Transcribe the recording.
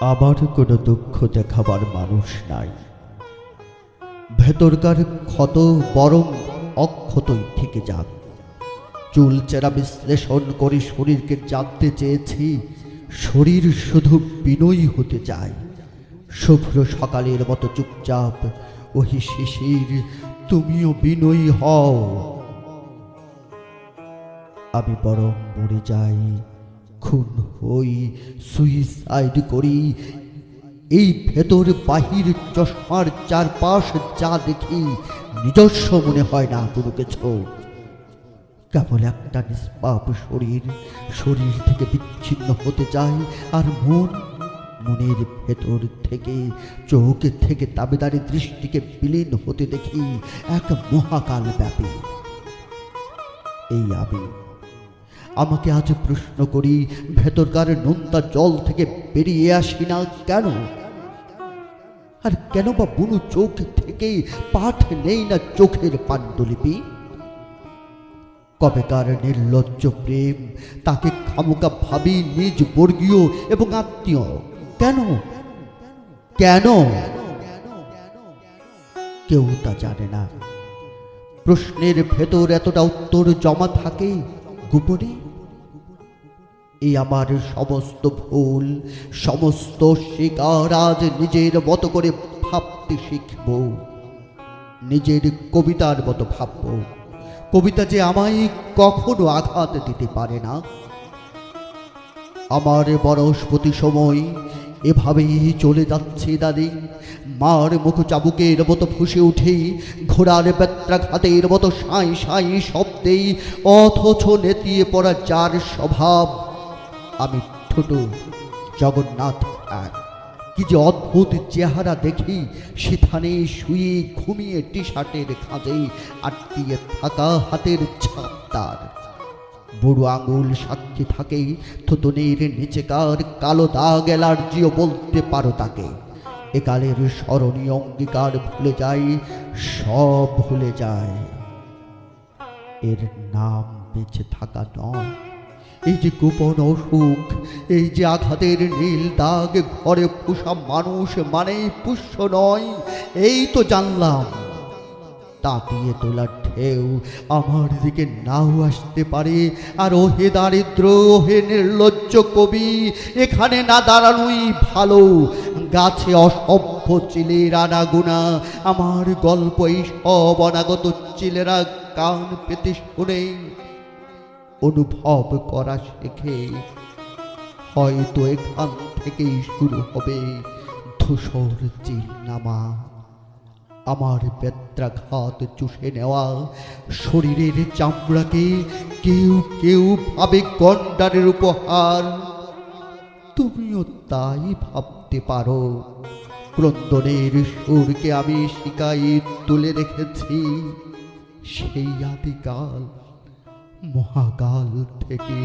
আমার কোনো দুঃখ দেখাবার মানুষ নাই। ভেতরকার ক্ষত বরং অক্ষতই থেকে যাক। চুলচেরা বিশ্লেষণ করে শরীরকে জানতে চেয়েছি, শরীর শুধু বিনয়ী হতে চায়। শুভ্র সকালের মতো চুপচাপ, ওহি শিশির, তুমিও বিনয়ী হও। আমি বরং মরে যাই। খুন হই সুইসাইড করি। এই ভেতর বাহির চশমার চারপাশ যা দেখি, নিজস্ব মনে হয় না কোনো কিছু। কেবল একটা নিষ্পাপ শরীর শরীর থেকে বিচ্ছিন্ন হতে চায়, আর মন মনের ভেতর থেকে, চোখ থেকে দাবিদারি দৃষ্টিকে বিলীন হতে দেখি, এক মহাকাল ব্যাপী এই আমি আমাকে আজ প্রশ্ন করি, ভেতরকার নোনতা জল থেকে বেরিয়ে আসি না কেন? আর কেন বা বুনু চোখ থেকে পাঠ নেই না চোখের পাণ্ডুলিপি? কবেকার নির্লজ্জ প্রেম তাকে খামুকা ভাবি নিজ বর্গীয় এবং আত্মীয়। কেন? কেন? কেউ তা জানে না। প্রশ্নের ভেতর এতটা উত্তর জমা থাকে গোপনে? এই আমার সমস্ত ভুল, সমস্ত শিকার আজ নিজের মতো করে ভাবতে শিখব। নিজের কবিতার মতো ভাবব। কবিতা যে আমায় কখনো আঘাত দিতে পারে না। আমার বরস্পতি সময় এভাবেই চলে যাচ্ছে দাদি। মার মুখ চাবুকের মতো ফুসে উঠে ঘোড়ার বেত্রাঘাতের মতো সাঁই সাঁই শব্দেই অথচ নেতিয়ে পড়া যার স্বভাব আমি ছোট জগন্নাথ এক কি যে অদ্ভুত চেহারা দেখি, সেখানে শুয়ে ঘুমিয়ে টি শার্টের খাঁজে আটকিয়ে থাকা হাতের ছাপ তার। বুড়ো আঙুল সাক্ষী থাকে, থুতনির নিচেকার কালো দাগ অ্যালার্জিও বলতে পারো তাকে। একালের স্মরণীয় অঙ্গীকার ভুলে যায়, সব ভুলে যায়। এর নাম বেঁচে থাকা নয়। এই যে গোপন অসুখ, এই যে আঘাতের নীল দাগ, ঘরে পোষা মানুষ মানেই পুষ্য নয়, এই তো জানলাম। তাতিয়ে তোলার ঢেউ আমার দিকে নাও আসতে পারে, আর ওহে দারিদ্র, ওহে নির্লজ্জ কবি, এখানে না দাঁড়ানোই ভালো। গাছে অসভ্য চিলের আনাগুনা, আমার গল্প এই সব অনাগত চিলেরা কান পেতে শুনে। অনুভব করা শেখে। হয়তো এখান থেকেই শুরু হবে ধূসর নামা আমার বেত্রাঘাত চুষে নেওয়া শরীরের চামড়াকে কেউ কেউ ভাবে গন্ডারের উপহার। তুমিও তাই ভাবতে পারো। ক্রন্দনের সুরকে আমি শিকাই তুলে রেখেছি। সেই আদিকাল মহাকাল থেকে